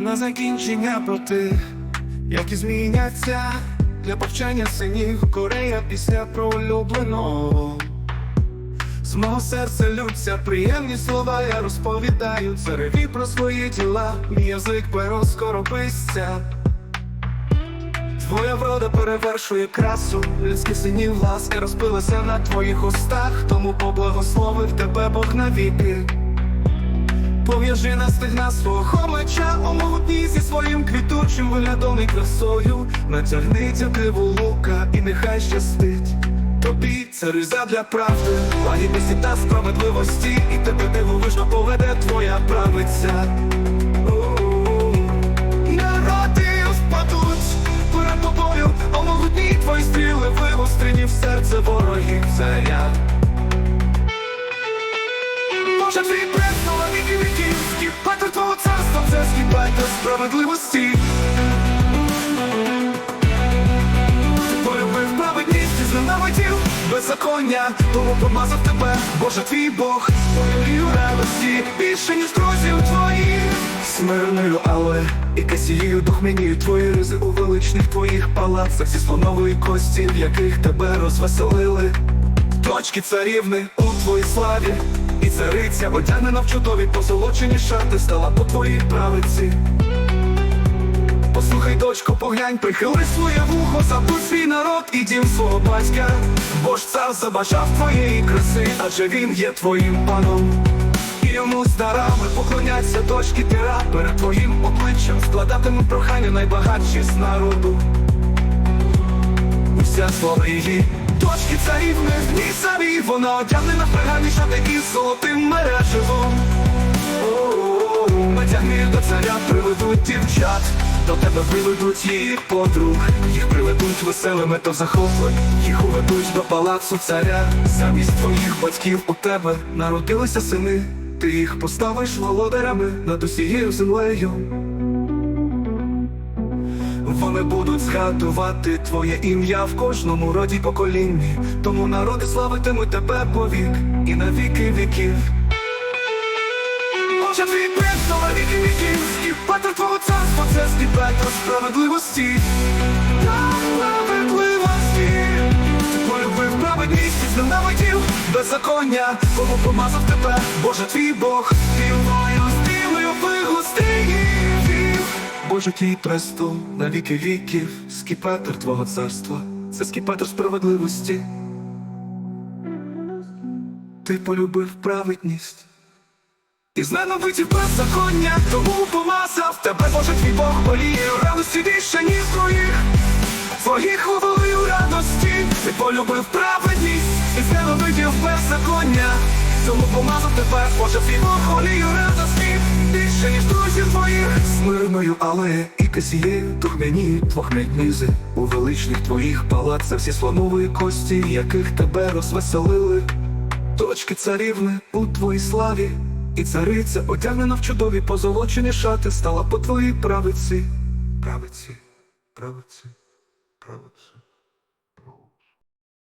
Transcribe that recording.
на закінчення про те, як і зміняться для повчання синів Корея пісня про улюбленого. З мого серця лються приємні слова, я розповідаю цареві про свої діла, мій язик перо скорописця. Твоя врода перевершує красу, людські синів ласки розпилися на твоїх устах, тому поблагословив тебе Бог навіки. Пов'яжи на стегна свого меча, о могутній зі своїм квітучим виглядом і красою, натягни тягиву лука і нехай щастить. Тобі це риза для правди, лагідності та справедливості, і тебе дивовижно поведе твоя правиця. Народи впадуть перед тобою, о могутні твої стріли вигострені в серце ворогів царя. Може твій скіпати твого це скіпати справедливості. Полюбив праведність і зненавидів беззаконня, тому помазав тебе, Боже твій Бог, твоєю радості, більше ніж друзів твоїх. Смирною, але і касією духмянію твої ризи у величних твоїх палацах зі слонової кості, в яких тебе розвеселили. Дочки царівни у твоїй славі, і цариця одягнена в чудові позолочені шати, стала по твоїй правиці. Послухай, дочко, поглянь, прихили своє вухо, забудь свій народ і дім свого батька. Бо ж цар забажав твоєї краси, адже він є твоїм паном. І йому з дарами поклоняться дочки тира перед твоїм обличчям складатимуть прохання найбагатші з народу. Уся слава її Дочки царівни в ній самі Вона одягнена в пригарні шати із золотим мереживом. О-о-о, Натягни до царя, приведуть дівчат. До тебе приведуть її подруг. Їх приведуть веселими та захоплень. Їх уведуть до палацу царя. Замість твоїх батьків у тебе народилися сини. Ти їх поставиш володарями над усією землею вони будуть згадувати твоє ім'я в кожному роді поколінні, тому народи славитимуть тебе повік і на віки віків. Отже, твій престол на віки віків, і патер твого царства це скіпетр справедливості. Справедливості. Ти полюбив праведність і зненавидів беззаконня, кому помазав тебе, Боже твій Бог, вільною Боже твій престол на віки віків, скіпетр твого царства, це скіпетр справедливості. Ти полюбив праведність. І зненавидів беззаконня, тому помазав тебе, Боже твій Бог, полією радості більше, ніж твоїх, твоїх хвалою радості, ти полюбив праведність. І зненавидів беззаконня, тому помазав тебе, Боже твій Бог, олію радості, більше, ніж друзів твоїх, смирною, але і касією тухмяні твохмятнизи, у величних твоїх палацах всі слонової кості, яких тебе розвеселили. Дочки царівни у твоїй славі, і цариця, одягнена в чудові позолочені шати, стала по твоїй правиці, правиці, правиці, правиці.